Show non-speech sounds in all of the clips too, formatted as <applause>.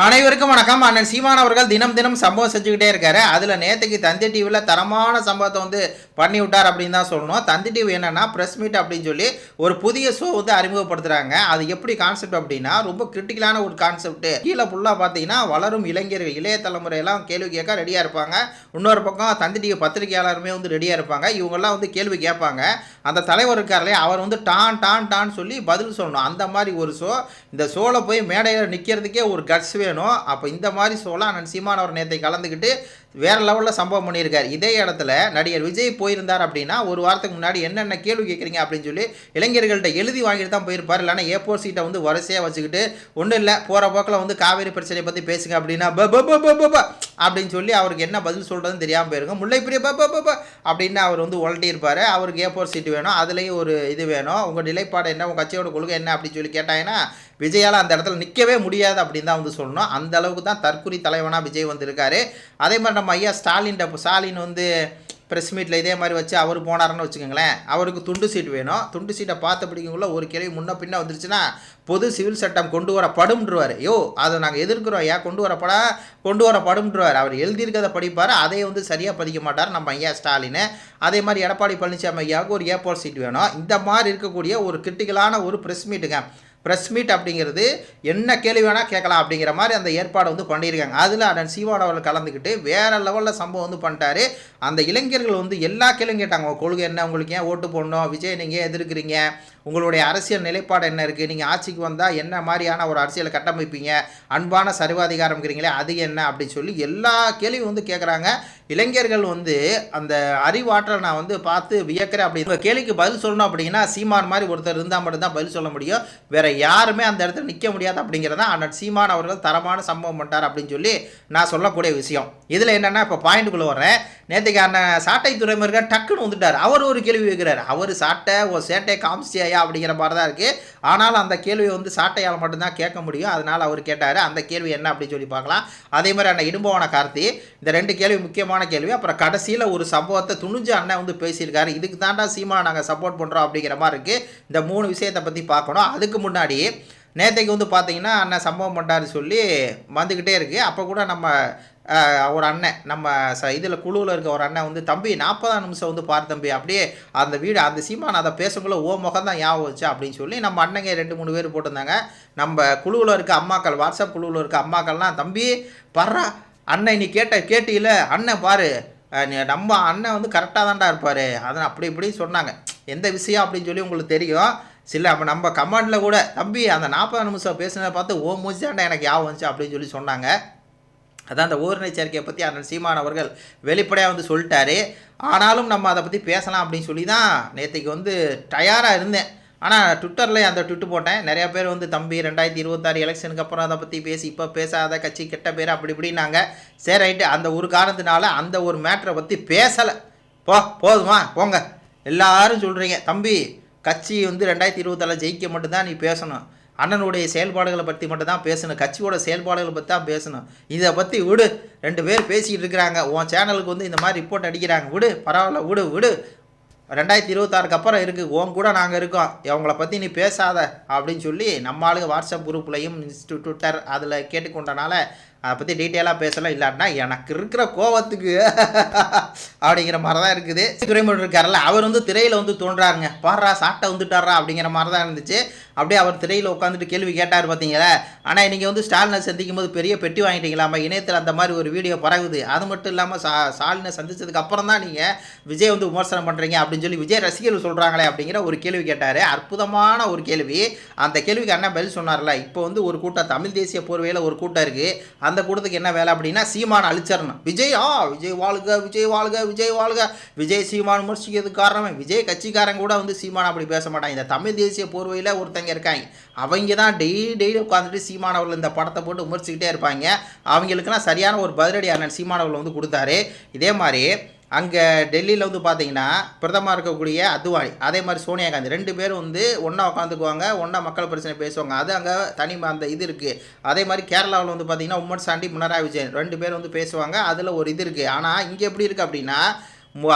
அனைவருக்கும் வணக்கம். அண்ணன் சீமான் அவர்கள் தினம் தினம் சம்பவம் செஞ்சுக்கிட்டே இருக்காரு. அதில் நேற்றுக்கு தந்தி டிவியில் தரமான சம்பவத்தை வந்து பண்ணி விட்டார் அப்படின்னு தான் சொல்லணும். தந்தி டிவி என்னென்னா ப்ரெஸ் மீட் அப்படின்னு சொல்லி ஒரு புதிய ஷோ வந்து அறிமுகப்படுத்துகிறாங்க அது எப்படி கான்செப்ட் அப்படின்னா ரொம்ப கிரிட்டிக்கலான ஒரு கான்செப்ட் கீழே ஃபுல்லாக பார்த்தீங்கன்னா வளரும் இளைஞர்கள் இளைய தலைமுறையெல்லாம் கேள்வி கேட்க ரெடியாக இருப்பாங்க. இன்னொரு பக்கம் தந்தி டிவி பத்திரிகையாளருமே வந்து ரெடியாக இருப்பாங்க. இவங்கெல்லாம் வந்து கேள்வி கேட்பாங்க. அந்த தலைவர் இருக்கார்லே அவர் வந்து டான் டான் டான் சொல்லி பதில் சொல்லணும். அந்த மாதிரி ஒரு ஷோ இந்த ஷோவில் போய் மேடையில் நிற்கிறதுக்கே ஒரு கட்ஸ் வேணும் அப்போ இந்த மாதிரி சோழ அண்ணன் சீமானவர் அவர் நேற்றை கலந்துக்கிட்டு வேறு லெவலில் சம்பவம் பண்ணியிருக்கார். இதே இடத்துல நடிகர் விஜய் போயிருந்தார் அப்படின்னா ஒரு வாரத்துக்கு முன்னாடி என்னென்ன கேள்வி கேட்குறீங்க அப்படின்னு சொல்லி இளைஞர்கள்ட்ட எழுதி வாங்கிட்டு தான் போயிருப்பார். இல்லைன்னா ஏ ஃபோர் சீட்டை வந்து வரிசையாக வச்சுக்கிட்டு ஒன்றும் இல்லை போகிற போக்கில் வந்து காவேரி பிரச்சனையை பற்றி பேசுங்க அப்படின்னா ப அப்படின்னு சொல்லி அவருக்கு என்ன பதில் சொல்கிறதுன்னு தெரியாமல் போயிருக்கும் முல்லை பிரிய ப அப்படின்னு அவர் வந்து உழட்டியிருப்பார். அவருக்கு ஏ ஃபோர் சீட்டு வேணும். அதுலேயும் ஒரு இது வேணும். உங்கள் நிலைப்பாடு என்ன? உங்கள் கட்சியோட கொள்கை என்ன? அப்படின்னு சொல்லி கேட்டாங்கன்னா விஜயால் அந்த இடத்துல நிற்கவே முடியாது அப்படின்னு தான் வந்து சொல்லணும். அந்த அளவுக்கு தான் தற்குறி தலைவனாக விஜய் வந்திருக்காரு. அதே மாதிரி நம்ம ஐயா ஸ்டாலின் ஸ்டாலின் வந்து ப்ரெஸ் மீட்டில் இதே மாதிரி வச்சு அவர் போனாருன்னு வச்சுக்கோங்களேன். அவருக்கு துண்டு சீட் வேணும். துண்டு சீட்டை பார்த்து பிடிக்குள்ள ஒரு கேள்வி முன்ன பின்ன வந்துருச்சுன்னா பொது சிவில் சட்டம் கொண்டு வரப்படும்ன்றவார். யோ அதை நாங்கள் எதிர்க்கிறோம் ஐயா கொண்டு வரப்படா கொண்டு வரப்படும்ன்றவார். அவர் எழுதியிருக்கிறத படிப்பார் அதை வந்து சரியாக பதிக்க மாட்டார் நம்ம ஐயா ஸ்டாலின். அதே மாதிரி எடப்பாடி பழனிசாமி ஐயாவுக்கு ஒரு ஏப்போர் சீட் வேணும். இந்த மாதிரி இருக்கக்கூடிய ஒரு கிரிட்டிக்கலான ஒரு ப்ரெஸ் மீட்டுங்க ப்ரெஸ் மீட் அப்படிங்கிறது என்ன கேள்வி வேணால் கேட்கலாம் அப்படிங்கிற மாதிரி அந்த ஏற்பாடு வந்து பண்ணியிருக்காங்க. அதில் அண்ணன் சீவான் அவர்கள் கலந்துக்கிட்டு வேறு லெவலில் சம்பவம் வந்து பண்ணிட்டாரு. அந்த இளைஞர்கள் வந்து எல்லா கேள்வியும் கேட்டாங்க. உங்கள் கொள்கை என்ன? உங்களுக்கு ஏன் ஓட்டு போடணும்? விஜய் நீங்கள் எதிர்க்கிறீங்க? உங்களுடைய அரசியல் நிலைப்பாடு என்ன இருக்குது நீங்கள் ஆட்சிக்கு வந்தால் என்ன மாதிரியான ஒரு அரசியலை கட்டமைப்பீங்க? அன்பான சர்வாதிகாரம்ங்கிறீங்களே அது என்ன அப்படின்னு சொல்லி எல்லா கேள்வியும் வந்து கேட்குறாங்க இளைஞர்கள் வந்து அந்த அறிவாற்றல் நான் வந்து பார்த்து வியக்கிறேன் அப்படி. இந்த கேள்விக்கு பதில் சொல்லணும் அப்படின்னா சீமான் மாதிரி ஒருத்தர் இருந்தால் மட்டும்தான் பதில் சொல்ல முடியும். வேறு யாருமே அந்த இடத்துல நிற்க முடியாது அப்படிங்கிறதான் அண்ணன் சீமான் அவர்கள் தரமான சம்பவம் பண்ணிட்டார் அப்படின்னு சொல்லி நான் சொல்லக்கூடிய விஷயம். இதில் என்னென்னா இப்போ பாயிண்ட்டுக்குள்ளே வரேன் நேற்றுக்கு அண்ணன் சாட்டை துறைமுருக டக்குன்னு வந்துட்டார். அவர் ஒரு கேள்வி வைக்கிறார் அவர் சாட்டை ஓ சேட்டை காமிச்சியாயா அப்படிங்கிற மாதிரி தான் இருக்குது ஆனாலும் அந்த கேள்வியை வந்து சாட்டையால் மட்டும்தான் கேட்க முடியும். அதனால் அவர் கேட்டார் அந்த கேள்வி என்ன அப்படின்னு சொல்லி பார்க்கலாம். அதே மாதிரி அண்ணன் இடும்பவன கார்த்தி இந்த ரெண்டு கேள்வி முக்கியமான கேள்வி. அப்புறம் கடைசியில் ஒரு சம்பவத்தை துணிஞ்சு அண்ணன் வந்து பேசியிருக்காரு. இதுக்கு தாண்டா சீமா நாங்கள் சப்போர்ட் பண்ணுறோம் அப்படிங்கிற மாதிரி இருக்குது இந்த மூணு விஷயத்தை பற்றி பார்க்கணும். அதுக்கு முன்னாடி நேற்றைக்கு வந்து பார்த்தீங்கன்னா அண்ணன் சம்பவம் பண்ணாரு சொல்லி வந்துக்கிட்டே இருக்குது அப்போ கூட நம்ம ஒரு அண்ணன். நம்ம ச இதில் குழுவில் இருக்க ஒரு அண்ணன் வந்து தம்பி நாற்பதாம் நிமிஷம் வந்து பார் தம்பி அப்படியே அந்த வீடு அந்த சீமான் அதை பேசக்குள்ள ஓ முகம் தான் ஞாபகம் வச்சு அப்படின்னு சொல்லி நம்ம அண்ணங்க ரெண்டு மூணு பேர் போட்டிருந்தாங்க. நம்ம குழுவில் இருக்க அம்மாக்கள் வாட்ஸ்அப் குழுவில் இருக்க அம்மாக்கள்லாம் தம்பி பர்றா அண்ணன் நீ கேட்ட கேட்டியில அண்ணன் பாரு நீ- நம்ம அண்ணன் வந்து கரெக்டாக தான்டா இருப்பார். அதை அப்படி இப்படி சொன்னாங்க. எந்த விஷயம்? அப்படின்னு சொல்லி உங்களுக்கு தெரியும். சில அப்போ நம்ம கமெண்டில் கூட தம்பி அந்த நாற்பது நிமிஷம் பேசுனதை பார்த்து ஓ முடிச்சாண்டா எனக்கு ஞாபகம் வந்துச்சு அப்படின்னு சொல்லி சொன்னாங்க. அதான் அந்த ஓரினை சேர்க்கையை பற்றி அண்ணன் சீமான் அவர்கள் வெளிப்படையாக வந்து சொல்லிட்டாரு. ஆனாலும் நம்ம அதை பற்றி பேசலாம் அப்படின்னு சொல்லி தான் நேற்றுக்கு வந்து டயாராக இருந்தேன். ஆனால் ட்விட்டரில் அந்த ட்விட்டு போட்டேன். நிறைய பேர் வந்து தம்பி ரெண்டாயிரத்தி இருபத்தாறு எலெக்ஷனுக்கு அப்புறம் அதை பற்றி பேசி இப்போ பேசாத கட்சி கெட்ட பேர் அப்படி இப்படின்னாங்க. சரி ரைட்டு. அந்த ஒரு காரணத்தினால அந்த ஒரு மேட்ரை பற்றி பேசலை. போ போதுமா? போங்க. எல்லாரும் சொல்கிறீங்க தம்பி கட்சி வந்து ரெண்டாயிரத்தி இருபத்தாறில் ஜெயிக்க மட்டும்தான் நீ பேசணும். அண்ணனுடைய செயல்பாடுகளை பற்றி மட்டும் தான் பேசணும். கட்சியோட செயல்பாடுகளை பற்றி தான் பேசணும். இதை பற்றி விடு. ரெண்டு பேர் பேசிக்கிட்டு இருக்கிறாங்க. உன் சேனலுக்கு வந்து இந்த மாதிரி ரிப்போர்ட் அடிக்கிறாங்க. விடு. பரவாயில்ல விடு விடு. ரெண்டாயிரத்தி இருபத்தாறுக்கு அப்புறம் இருக்குது உன் கூட நாங்கள் இருக்கோம். அவங்கள பற்றி நீ பேசாத அப்படின்னு சொல்லி நம்ம ஆளுங்க வாட்ஸ்அப் குரூப்லையும் ட்விட்டர் அதில் கேட்டுக்கொண்டனால அதை பற்றி டீட்டெயிலாக பேசலாம் இல்லாட்டினா எனக்கு இருக்கிற கோவத்துக்கு <laughs> அப்படிங்கிற மாதிரி தான் இருக்குது. துறைமுறை இருக்கார்ல அவர் வந்து திரையில் வந்து தோன்றாருங்க. பாடுறா சாட்டை வந்துட்டாரா அப்படிங்கிற மாதிரி தான் இருந்துச்சு. அப்படியே அவர் திரையில் உட்காந்துட்டு கேள்வி கேட்டார் பார்த்தீங்களா ஆனால் நீங்கள் வந்து ஸ்டாலினை சந்திக்கும் போது பெரிய பெட்டி வாங்கிட்டீங்களாமா இணையத்தில் அந்த மாதிரி ஒரு வீடியோ பரவுது. அது மட்டும் இல்லாமல் சா ஸ்டாலினை சந்தித்ததுக்கு அப்புறம் தான் நீங்கள் விஜய் வந்து விமர்சனம் பண்ணுறீங்க அப்படின்னு சொல்லி விஜய் ரசிகர்கள் சொல்கிறாங்களே அப்படிங்கிற ஒரு கேள்வி கேட்டார். அற்புதமான ஒரு கேள்வி. அந்த கேள்விக்கு அண்ணன் பதில் சொன்னார்ல இப்போ வந்து ஒரு கூட்டம் தமிழ் தேசிய போர்வையில் ஒரு கூட்டம் இருக்குது அந்த கூட்டத்துக்கு என்ன வேலை அப்படின்னா சீமான் அழிச்சிடணும். விஜய் ஆ விஜய் வாழ்க விஜய் வாழ்க விஜய் வாழ்க. விஜய் சீமான் விமர்சிக்கிறதுக்கு காரணமே விஜய் கட்சிக்காரங்க கூட வந்து சீமான் அப்படி பேச மாட்டாங்க இந்த தமிழ் தேசிய போர்வையில் ஒருத்தங்க இருக்காங்க. அவங்க தான் டெய்லி டெய்லி உட்காந்துட்டு சீமான் அவர்கள் இந்த படத்தை போட்டு விமர்சிக்கிட்டே இருப்பாங்க. அவங்களுக்குலாம் சரியான ஒரு பதிலடி அண்ணன் சீமான் அவர்கள் வந்து கொடுத்தாரு. இதே மாதிரி அங்கே டெல்லியில் வந்து பார்த்தீங்கன்னா பிரதமர் இருக்கக்கூடிய அத்வானி அதே மாதிரி சோனியா காந்தி. ரெண்டு பேரும் வந்து ஒன்றா உட்காந்துக்குவாங்க ஒன்றா மக்கள் பிரச்சனை பேசுவாங்க. அது அங்கே தனி அந்த இது இருக்குது அதே மாதிரி கேரளாவில் வந்து பார்த்தீங்கன்னா உம்மன் சாண்டி பினராயி விஜயன் ரெண்டு பேரும் வந்து பேசுவாங்க. அதில் ஒரு இது இருக்குது ஆனால் இங்கே எப்படி இருக்குது அப்படின்னா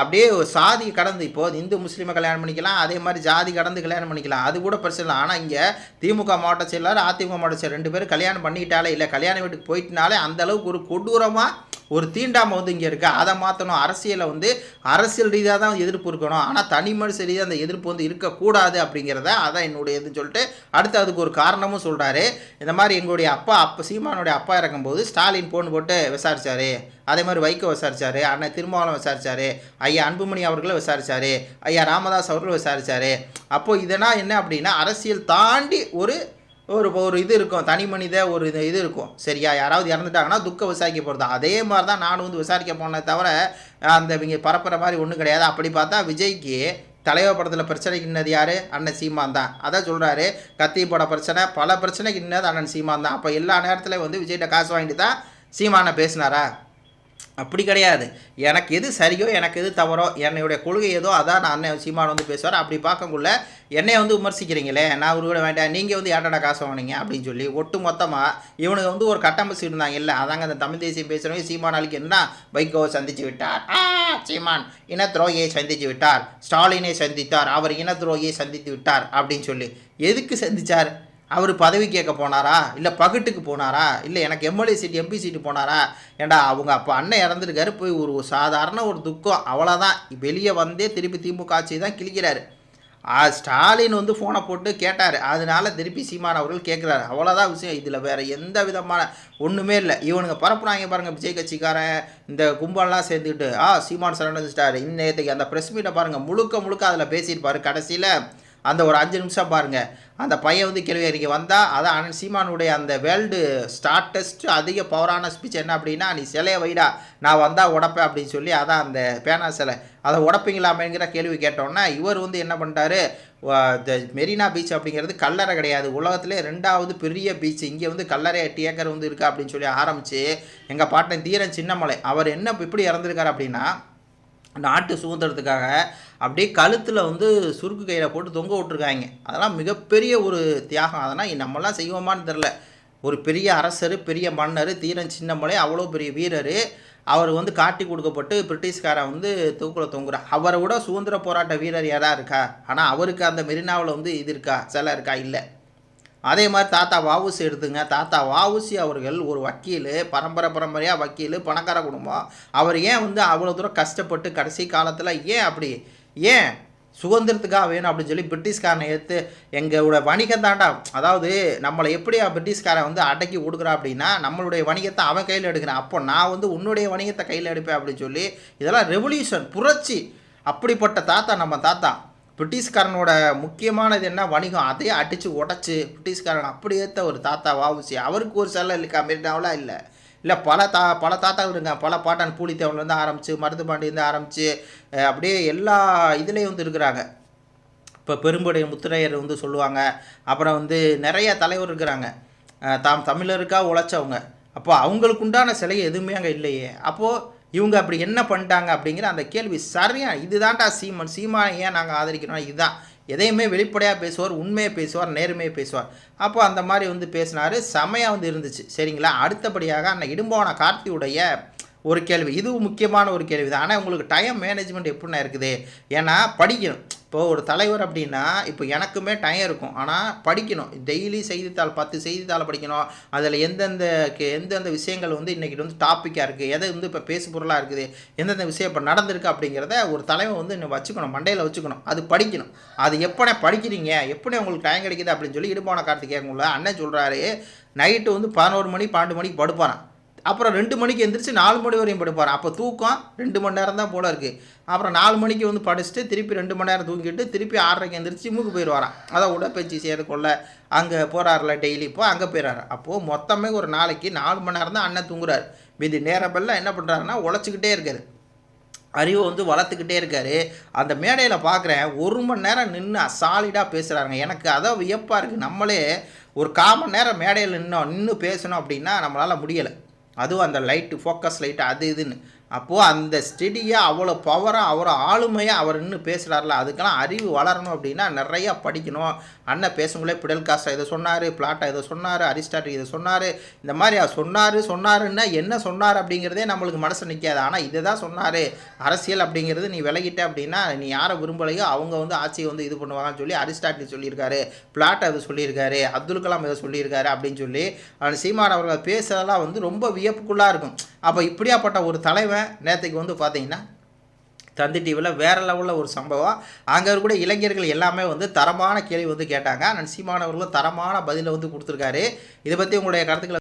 அப்படியே சாதி கடந்து இப்போ இந்து முஸ்லீமை கல்யாணம் பண்ணிக்கலாம் அதே மாதிரி ஜாதி கடந்து கல்யாணம் பண்ணிக்கலாம். அது கூட பிரச்சனை இல்லை. ஆனால் இங்கே திமுக மாவட்ட செயலாளர் அதிமுக மாவட்ட செயலர் ரெண்டு பேரும் கல்யாணம் பண்ணிக்கிட்டாலே இல்லை. கல்யாண வீட்டுக்கு போயிட்டனாலே அந்த அளவுக்கு ஒரு கொடூரமாக ஒரு தீண்டாமை வந்து இங்கே இருக்குது அதை மாற்றணும் அரசியலை வந்து அரசியல் ரீதியாக தான் எதிர்ப்பு இருக்கணும். ஆனால் தனி மனுஷ ரீதியாக அந்த எதிர்ப்பு வந்து இருக்கக்கூடாது அப்படிங்கிறத அதான் என்னுடைய இதுன்னு சொல்லிட்டு அடுத்து அதுக்கு ஒரு காரணமும் சொல்கிறாரு இந்த மாதிரி எங்களுடைய அப்பா அப்போ சீமானுடைய அப்பா இறக்கும்போது ஸ்டாலின் போன் போட்டு விசாரித்தார் அதே மாதிரி வைகோ விசாரித்தார் அண்ணன் திருமாவளம் விசாரித்தார் ஐயா அன்புமணி அவர்களும் விசாரிச்சாரு. ஐயா ராமதாஸ் அவர்களும் விசாரித்தார் அப்போது இதெல்லாம் என்ன அப்படின்னா அரசியல் தாண்டி ஒரு ஒரு ஒரு இது இருக்கும். தனி மனித ஒரு இது இது இருக்கும். சரியா? யாராவது இறந்துட்டாங்கன்னா துக்க விசாரிக்க போகிறது அதே மாதிரி தான் நானும் வந்து விசாரிக்க போனதை தவிர அந்த இவங்க பரப்புற மாதிரி ஒன்றும் கிடையாது. அப்படி பார்த்தா விஜய்க்கு தலைவர் படத்தில் பிரச்சனைக்கு இன்னது யார்? அண்ணன் சீமான் தான். அதான் சொல்கிறாரு கத்தி பட பிரச்சனை பல பிரச்சனைக்கு இன்னது அண்ணன் சீமான் தான். அப்போ எல்லா நேரத்துலையும் வந்து விஜய்கிட்ட காசு வாங்கிட்டு தான் சீமானை பேசினாரா? அப்படி கிடையாது. எனக்கு எது சரியோ எனக்கு எது தவறோ என்னுடைய கொள்கை ஏதோ அதான் நான் அண்ணன் சீமான் வந்து பேசுவார். அப்படி பார்க்கக்குள்ள என்னை வந்து விமர்சிக்கிறீங்களே நான் ஒரு கூட வேண்டாம் நீங்கள் வந்து ஏட்டடா காசு வாங்கினீங்க? அப்படின்னு சொல்லி ஒட்டு மொத்தமாக இவனுக்கு வந்து ஒரு கட்டமைச்சு இருந்தாங்க. இல்லை அதாங்க அந்த தமிழ் தேசியம் பேசுகிறவங்க சீமானாளுக்கு என்ன வைகோவை சந்தித்து விட்டார்? ஆ சீமான் இன துரோகியை சந்தித்து விட்டார். ஸ்டாலினை சந்தித்தார். அவர் இன துரோகியை சந்தித்து விட்டார் அப்படின்னு சொல்லி எதுக்கு சந்தித்தார் அவர் பதவி கேட்க போனாரா? இல்லை பகட்டுக்கு போனாரா? இல்லை எனக்கு எம்எல்ஏ சீட் எம்பி சீட்டு போனாரா? ஏண்டா அவங்க அப்போ அண்ணன் இறந்துருக்காரு. போய் ஒரு சாதாரண ஒரு துக்கம். அவ்வளோதான் வெளியே வந்தே திருப்பி திமுக ஆட்சி தான் கிழிக்கிறாரு. ஸ்டாலின் வந்து ஃபோனை போட்டு கேட்டார். அதனால திருப்பி சீமான் அவர்கள் கேட்குறாரு. அவ்வளோதான் விஷயம். இதில் வேறு எந்த விதமான ஒன்றுமே இல்லை. இவனுங்க பரப்புனாங்க பாருங்கள் விஜய் கட்சிக்காரன் இந்த கும்பல்லாம் சேர்ந்துக்கிட்டு ஆ சீமான் சரணடைஞ்சிட்டாரு இன்னத்துக்கு அந்த ப்ரெஸ் மீட்டை பாருங்கள் முழுக்க முழுக்க அதில் பேசியிருப்பார். கடைசியில் அந்த ஒரு அஞ்சு நிமிஷம் பாருங்கள் அந்த பையன் வந்து கேள்வி அறிக்கை வந்தால் அதான் அண்ணன் சீமானுடைய அந்த வேர்ல்டு ஸ்டார்டஸ்ட் அதிக பவரான ஸ்பீச் என்ன அப்படின்னா நீ சிலையை வைடா நான் வந்தால் உடப்பேன் அப்படின்னு சொல்லி அதான் அந்த பேனா சிலை. அதை உடப்பீங்களாமேங்கிற கேள்வி கேட்டோன்னா இவர் வந்து என்ன பண்ணிட்டாரு? மெரினா பீச் அப்படிங்கிறது கல்லறை கிடையாது. உலகத்திலே ரெண்டாவது பெரிய பீச். இங்கே வந்து கல்லறை எட்டு ஏக்கர் வந்து இருக்கா அப்படின்னு சொல்லி ஆரம்பித்து எங்கள் பாட்டன் தீரன் சின்னமலை அவர் என்ன இப்படி இறந்துருக்காரு அப்படின்னா நாட்டு சுதந்திரத்துக்காக அப்படியே கழுத்தில் வந்து சுருக்கு கையில் போட்டு தொங்க விட்ருக்காங்க அதெல்லாம் மிகப்பெரிய ஒரு தியாகம். அதெல்லாம் நம்மலாம் செய்வோமான்னு தெரில. ஒரு பெரிய அரசர் பெரிய மன்னர் தீரன் சின்னமலை அவ்வளோ பெரிய வீரர் அவர் வந்து காட்டி கொடுக்கப்பட்டு பிரிட்டிஷ்காரன் வந்து தூக்கில் தொங்குறார் அவரை விட சுதந்திர போராட்ட வீரர் யாராக இருக்கா? ஆனால் அவருக்கு அந்த மெரினாவில் வந்து இது இருக்கா? சிலை இருக்கா? இல்லை. அதே மாதிரி தாத்தா வாவுசி எடுத்துங்க. தாத்தா வாவுசி அவர்கள் ஒரு வக்கீல் பரம்பரை பரம்பரையாக வக்கீல் பணக்கார குடும்பம். அவர் ஏன் வந்து அவ்வளோ தூரம் கஷ்டப்பட்டு கடைசி காலத்தில் ஏன் அப்படி ஏன் சுதந்திரத்துக்காக வேணும் அப்படின்னு சொல்லி பிரிட்டிஷ்காரனை எடுத்து எங்களோட வணிகம் தாண்டா. அதாவது நம்மளை எப்படியா பிரிட்டிஷ்காரன் வந்து அடக்கி கொடுக்குறா அப்படின்னா நம்மளுடைய வணிகத்தை அவன் கையில் எடுக்கிறான். அப்போ நான் வந்து உன்னுடைய வணிகத்தை கையில் எடுப்பேன் அப்படின்னு சொல்லி இதெல்லாம் ரெவல்யூஷன் புரட்சி. அப்படிப்பட்ட தாத்தா நம்ம தாத்தா. பிரிட்டிஷ்காரனோட முக்கியமானது என்ன? வணிகம். அதையே அடித்து உடச்சி பிரிட்டிஷ்காரன் அப்படி ஏற்ற ஒரு தாத்தா வாவுசி அவருக்கு ஒரு செல்ல இருக்கா மெரினாவில் இல்லை. இல்லை பல தா பல தாத்தா இருங்க பல பாட்டான் பூலித்தேவன்லேருந்து ஆரம்பித்து மருதுபாண்டிலேருந்து ஆரம்பித்து அப்படியே எல்லா இதுலேயும் வந்து இருக்கிறாங்க. இப்போ பெரும்படை முத்துரையர் வந்து சொல்லுவாங்க. அப்புறம் வந்து நிறைய தலைவர் இருக்கிறாங்க. தாம் தமிழருக்காக உழைச்சவங்க. அப்போ அவங்களுக்கு உண்டான சிலை எதுவுமே அங்கே இல்லையே. அப்போது இவங்க அப்படி என்ன பண்ணிட்டாங்க அப்படிங்கிற அந்த கேள்வி சரியா இதுதான்டா சீமான் சீமான் ஏன் நாங்கள் ஆதரிக்கிறோம் இதுதான். எதையுமே வெளிப்படையாக பேசுவார் உண்மையை பேசுவார் நேர்மையை பேசுவார். அப்போ அந்த மாதிரி வந்து பேசினார். செமையாக வந்து இருந்துச்சு. சரிங்களா? அடுத்தபடியாக அந்த இடும்போன கார்த்தியுடைய ஒரு கேள்வி. இது முக்கியமான ஒரு கேள்வி தான் ஆனால் உங்களுக்கு டைம் மேனேஜ்மெண்ட் எப்படிண்ணா இருக்குது? ஏன்னா படிக்கணும். இப்போ ஒரு தலைவர் அப்படின்னா இப்போ எனக்குமே டைம் இருக்கும். ஆனால் படிக்கணும். டெய்லி செய்தித்தாள் பத்து செய்தித்தாளை படிக்கணும். அதில் எந்தெந்த எந்தெந்த விஷயங்கள் வந்து இன்றைக்கி வந்து டாப்பிக்காக இருக்குது எதை வந்து இப்போ பேசு பொருளாக இருக்குது? எந்தெந்த விஷயம் இப்போ நடந்திருக்கு அப்படிங்கிறத ஒரு தலைவர் வந்து இன்னும் வச்சுக்கணும். மண்டையில் வச்சுக்கணும். அது படிக்கணும். அது எப்போனே படிக்கிறீங்க? எப்படி உங்களுக்கு டைம் கிடைக்குது அப்படின்னு சொல்லி இடுப்பான கார்த்து கேட்கும்ல. அண்ணன் சொல்கிறாரு நைட்டு வந்து பதினோரு மணி பன்னெண்டு மணிக்கு படுப்பாரான் அப்புறம் ரெண்டு மணிக்கு எந்திரிச்சு நாலு மணி வரையும் படுப்பார். அப்போ தூக்கம் ரெண்டு மணி நேரம் தான் போல இருக்குது அப்புறம் நாலு மணிக்கு வந்து படிச்சுட்டு திருப்பி ரெண்டு மணி நேரம் தூங்கிட்டு திருப்பி ஆறரைக்கு எந்திரிச்சு மூக்கு போயிடுவாராம் அதான் உடற்பயிற்சி செய்யறதுக்குள்ள அங்கே போகிறாருல டெய்லி. இப்போ அங்கே போயிடறாரு அப்போது மொத்தமே ஒரு நாளைக்கு நாலு மணி நேரம் தான் அண்ணன் தூங்குறாரு. மீதி நேரப்பெல்லாம் என்ன பண்ணுறாருன்னா உழைச்சிக்கிட்டே இருக்காரு. அறிவை வந்து வளர்த்துக்கிட்டே இருக்காரு. அந்த மேடையில் பார்க்குறேன் ஒரு மணி நேரம் நின்று சாலிடாக பேசுகிறாங்க எனக்கு அதான் வியப்பாக இருக்குது நம்மளே ஒரு கால் மணி நேரம் மேடையில் நின்னோம் நின்று பேசணும் அப்படின்னா நம்மளால் முடியலை. அதுவும் அந்த லைட்டு ஃபோக்கஸ் லைட்டு அது இதுன்னு. அப்போது அந்த ஸ்டெடியாக அவ்வளோ பவராக அவ்வளோ ஆளுமையாக அவர் நின்று பேசுகிறார்ல அதுக்கெல்லாம் அறிவு வளரணும் அப்படின்னா நிறையா படிக்கணும். அண்ணன் பேசுங்களே பிடல் காஸ்டா இதை சொன்னார் பிளாட்டா இதை சொன்னார் அரிஸ்டாட்டில் இதை சொன்னார். இந்த மாதிரி அவர் சொன்னார் சொன்னாருன்னா என்ன சொன்னார் அப்படிங்கிறதே நம்மளுக்கு மனசு நிற்காது ஆனால் இதை தான் சொன்னார். அரசியல் அப்படிங்கிறது நீ விலகிட்ட அப்படின்னா நீ யாரை விரும்பலையோ அவங்க வந்து ஆட்சியை வந்து இது பண்ணுவாங்கன்னு சொல்லி அரிஸ்டாட்டில் சொல்லியிருக்காரு பிளாட்டா இதை சொல்லியிருக்காரு அப்துல் கலாம் இதை சொல்லியிருக்காரு அப்படின்னு சொல்லி அவன் சீமான் அவர்கள் பேசுறதெல்லாம் வந்து ரொம்ப வியப்புக்குள்ளாக இருக்கும். அப்போ இப்படியாப்பட்ட ஒரு தலைவன் நேற்றுக்கு வந்து பார்த்தீங்கன்னா தந்தி டிவியில் வேறு லெவலில் ஒரு சம்பவம். அங்கே இருக்கக்கூடிய இளைஞர்கள் எல்லாமே வந்து தரமான கேள்வி வந்து கேட்டாங்க. ஆனால் சீமானவர்களும் தரமான பதிலை வந்து கொடுத்துருக்காரு. இதை பற்றி உங்களுடைய கருத்துக்களை